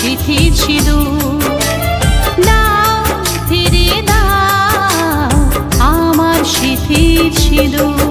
সিথির ছিল। না ফিরে না আমার সিথির ছিল।